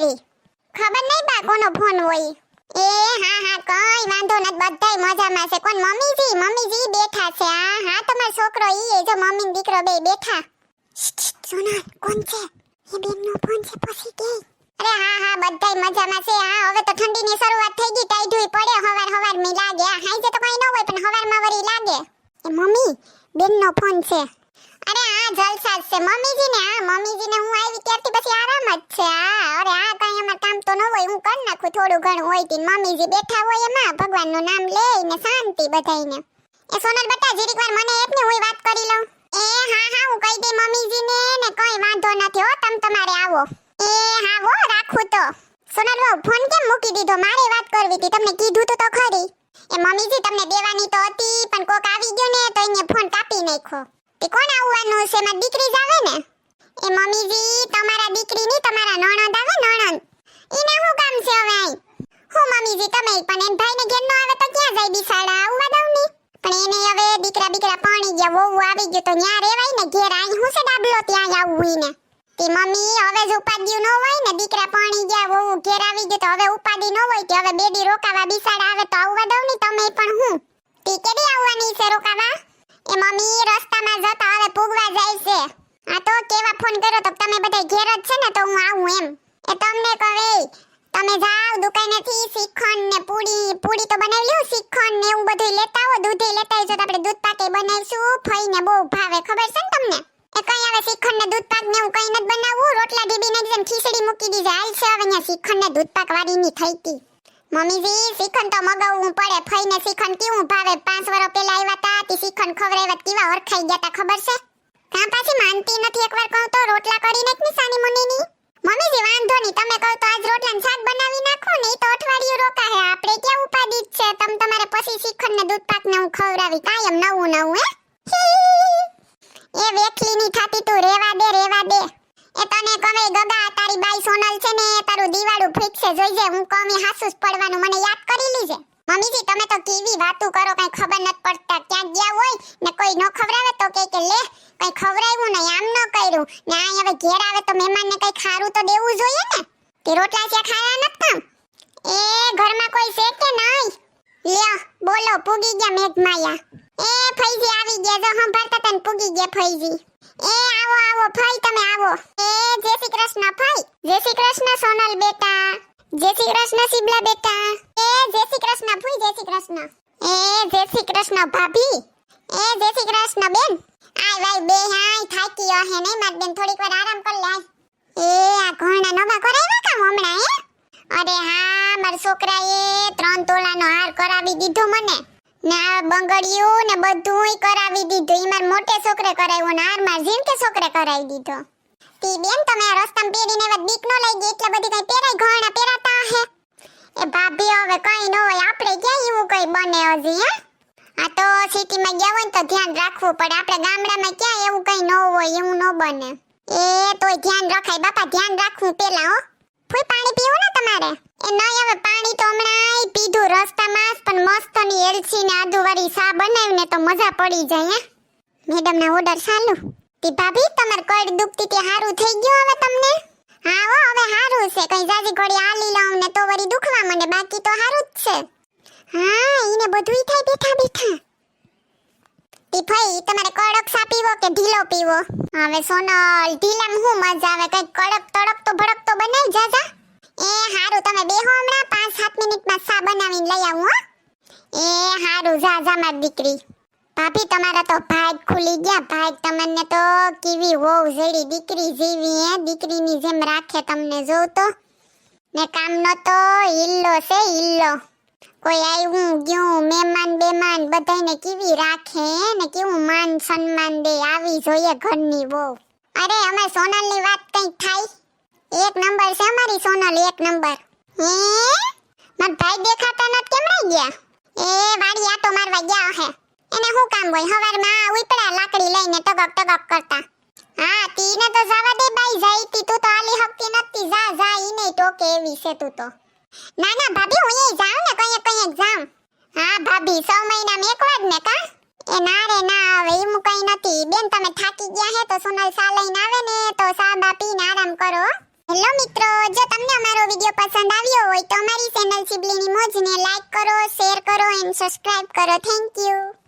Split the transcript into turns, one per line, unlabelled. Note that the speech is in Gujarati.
કરી ખબર નહીં બા કોનો ફોન હોય. એ, હા હા, કઈ વાંધો નથી, બધાય મજામાં છે. કોણ, મમ્મીજી? મમ્મીજી બેઠા છે. હા હા, તમારો છોકરો ઈ એ. જો મમ્મી ને દીકરો બે બેઠા. સોના કોણ છે? એ બેનનો ફોન છે, પછી કે. અરે, હા હા, બધાય મજામાં છે. હા, હવે તો ઠંડીની શરૂઆત થઈ ગઈ ટાઈડુય પડે, હવાર હવાર મી લાગે. આ હાંજે તો કઈ ન હોય, પણ હવારમાં વરી લાગે. એ મમ્મી, બેનનો ફોન છે. છે મમ્મીજી ને હા મમ્મીજી ને હું આવી ત્યારથી પછી આરામ જ છે. હા, અરે આ કઈ અમાર કામ તો ન હોય, હું કરી નાખું થોડું ઘણું હોય તી મમ્મીજી બેઠા હોય એમાં, ભગવાનનું નામ લઈને શાંતિ બધાયને એ સોનલ બટા જીરીક વાર મને આપને હું વાત કરી લઉં. એ, હા હા, હું કહી દઈ મમ્મીજી ને ને કઈ વાંધો નથી. હો, તમ તમારે આવો. એ, હા, હો, રાખું તો. સોનલ વહુ ફોન કેમ મૂકી દીધો? મારે વાત કરવી હતી. તમને કીધું તો તો ખરી. એ મમ્મીજી, તમને દેવાની તો હતી, પણ કોક આવી ગયો ને, તો એને ફોન કાપી નાખ્યો. તે કોણ આવવાનું છે? મારી દીકરી જ આવે ને? એ મમ્મીજી, તમારા દીકરીની તમારા નણંદ આવે નણંદ. એને શું કામ છે હવે આઈ હું મમ્મીજી, તમે પણ એન ભાઈને ઘેર નો આવે તો ક્યાં જાય બિસાડા? આવવા દઉં ની. પણ એને હવે દીકરા બીકરા પાણી ગયા, વહુ આવી ગયો તો ન્યા રેવાય ને? ઘેર આઈ હું છે ડાબલો ત્યાં આવવું ને? તે મમ્મી હવે જ ઉપાડ્યું ન હોય ને? દીકરા પાણી ગયા, વહુ ઘેર આવી ગયો તો હવે ઉપાડી ન હોય કે હવે બેડી રોકાવા બિસાડા આવે તો આવવા દઉં ની? તમે પણ હું. તે કેદી આવવાની છે રોકાવા? એ મમ્મી રસ્તામાં જતા હવે પૂગવા જાય છે આ તો કેવા ફોન કર્યો તો તમે બધા ઘેર જ છે ને તો હું આવું એમ. એ તમને કહે તમે જાઓ દુકાનેથી શ્રીખંડ ને પૂરી પૂરી તો બનાવી લ્યો શ્રીખંડ ને એવું બધું લેતા આવો દૂધે લેતા આવજો તો આપણે દૂધ પાકે બનાવીશું, ફઈને બહુ ભાવે, ખબર છે ને તમને? એ કઈ હવે શ્રીખંડ ને દૂધ પાક ને એવું કઈ નથી બનાવવું, રોટલા ડીબી ને જેમ ખીચડી મૂકી દીધી, હાલ છે હવે અહીંયા શ્રીખંડ ને દૂધ પાક વાળીની થઈ હતી મમ્મીજી શ્રીખંડ તો મગાવવું પડે, ફઈને શ્રીખંડ કેવું ભાવે? પાંચ વર્ષ પહેલા આવ્યા તા, તે શ્રીખંડ ખવડાવ્યા કેવા ઓળખાઈ ગયા હતા ખબર છે? કાં પાછી માનતી નથી એકવાર કહું તો, રોટલા કરી નાખ ને સાની મુનીની. મમ્મીજી વાંધો નહીં, તમે કહો તો આજ રોટલા ને શાક બનાવી નાખો ને તો અઠવાડિયું રોકાહે આપણે ક્યાં ઉપાદિત છે? તમ તમારે પછી શિખર ને દૂધ પાક ને હું ખવડાવી કાયમ નવું નવું, હે? એ વેખલી ની થાતી તું, રેવા દે રેવા દે. એ તને કમે ગગા, તારી બાઈ સોનલ છે ને તારું દિવાળું ફિક્સ છે જોઈજે હું કમી હાસુસ પડવાનું મને યાદ કરી લીજે. મમ્મીજી, તમે તો કેવી વાતો કરો, કઈ ખબર નથી પડતા. ક્યાંક ગયા હોય ને કોઈ ન ખવડાવે તો કે કે, લે કઈ ખવડાવ્યું નહીં, આમ ન કર્યું. ને આ હવે ઘેર આવે તો મહેમાનને કઈ ખારું તો દેવું જોઈએ ને? તે રોટલા છે ખાયા કામ એ ઘરમાં કોઈ છે કે નહીં? લ્યો, બોલો, પૂગી ગયા મેઘમાયા. એ ફઈજી આવી ગયા, જો સંભાળતા તને પૂગી ગયા ફઈજી એ આવો આવો, ફઈ તમે આવો. એ જય શ્રી કૃષ્ણ, ફઈ. જય શ્રી કૃષ્ણ, સોનલ બેટા. જય શ્રી કૃષ્ણ સિબલા બેટા. એ જય શ્રી કૃષ્ણ, ફૂઈ જય શ્રી કૃષ્ણ. એ જય શ્રી કૃષ્ણ, ભાભી. એ જય શ્રી કૃષ્ણ, બેન. ભાઈ, બે હાય થાકી હે નહીં? માર બેન થોડીક વાર આરામ કર લે એ, આ ઘણા નવા કરાવ્યા કામ હમણાં, હે? અરે હા, માર છોકરાએ ત્રણ તોલાનો હાર કરાવી દીધો મને. ને આ બંગડિયું ને બધુંય કરાવી દીધું. ઈ માર મોટે છોકરે કરાવ્યો ને હાર માર જીન કે છોકરે કરાવી દીધો. તી બેન, તમે આ રસ્તામાં પહેરીને વાત બીક ન લઈ ગઈ એટલે બધી કઈ પહેરાય, ઘણા પહેરાતા હે? એ ભાભી હવે કઈ ન હોય, આપણે ક્યાં એવું કઈ બને હજી, હે? આ તો સિટીમાં ગયા હોય ને તો ધ્યાન રાખવું પડે. આપણે ગામડામાં ક્યાં એવું કઈ ન હોય, એવું ન બને. એ તોય ધ્યાન રખાય. બાપા, ધ્યાન રાખવું પેલા, હો. ફૂઈ પાણી પીવું ને તમારે? એ નહીં હવે પાણી તો હમણાં પીધું રસ્તામાં પણ મસ્તની એલચી ને આદુ વાળી ચા બનાવીને તો મજા પડી જાય, હે. મેડમ ના ઓર્ડર ચાલુ. તી ભાભી, તમાર કડ દુખતી તે હારું થઈ ગયું હવે તમને? હા, હો, હવે હારું છે. કઈ જાજી ઘોડી આલી લઉં ને તો વળી દુખવા માંડે. બાકી તો હારું જ છે. હા, ઈને બધુંય થાય, બેઠા બેઠા. તી ભાઈ તમારે કડક સા પીવો કે ઢીલો પીવો? હવે સોનલ, ઢીલામાં હું મજા આવે? કઈ કડક, તડક તો ભડક તો બનાવી જાજા એ હારું, તમે બેહો હમણાં, પાંચ, સાત મિનિટમાં સા બનાવીને લઈ આવું, હો. એ હારું, જા જા દીકરી. ભાભી, તમારા તો ભાગ ખુલી ગયા. ભાગ તમને તો કેવી હોવ જેડી દીકરી જેવી, હે? દીકરીની જેમ રાખે તમને જોવ તો. ને કામનો તો હિલ્લો છે હિલ્લો કોઈ આવ્યું ગયું, મહેમાન બેમાન બધાને કેવી રાખે ને કેવું માન સન્માન દે, આવી જોઈએ ઘરની બહુ. અરે, અમે સોનલની વાત કંઈક થાય? એક નંબર છે અમારી સોનલ, એક નંબર. હે? માર ભાઈ દેખાતા નત કેમ રહી ગયા? એ વાડી આટો મારવા ગયા હે. એને શું કામ હોય? હવારમાં ઉપડા લાકડી લઈને ટગક ટગક કરતા. હા, તીને તો જવા દે બાઈ, જાય તી. તું તો આલી હકતી નથી જા જા ઈને ટોકે એવી છે તું તો. ના ના ભાભી, હું એ જાઉં ને કઈ હા, ભાભી છ મહિનામાં એક વાર ને કા? એ ના રે, ના હવે એમ કઈ નથી. બેન, તમે થાકી ગયા હે તો સોનલ સા લઈને આવે ને, તો સા બાપી ને આરામ કરો. હેલો મિત્રો, જો તમને અમારો વીડિયો પસંદ આવ્યો હોય તો અમારી ચેનલ સિબલીની મોજને લાઈક કરો, શેર કરો, એન્ડ સબસ્ક્રાઇબ કરો. Thank you.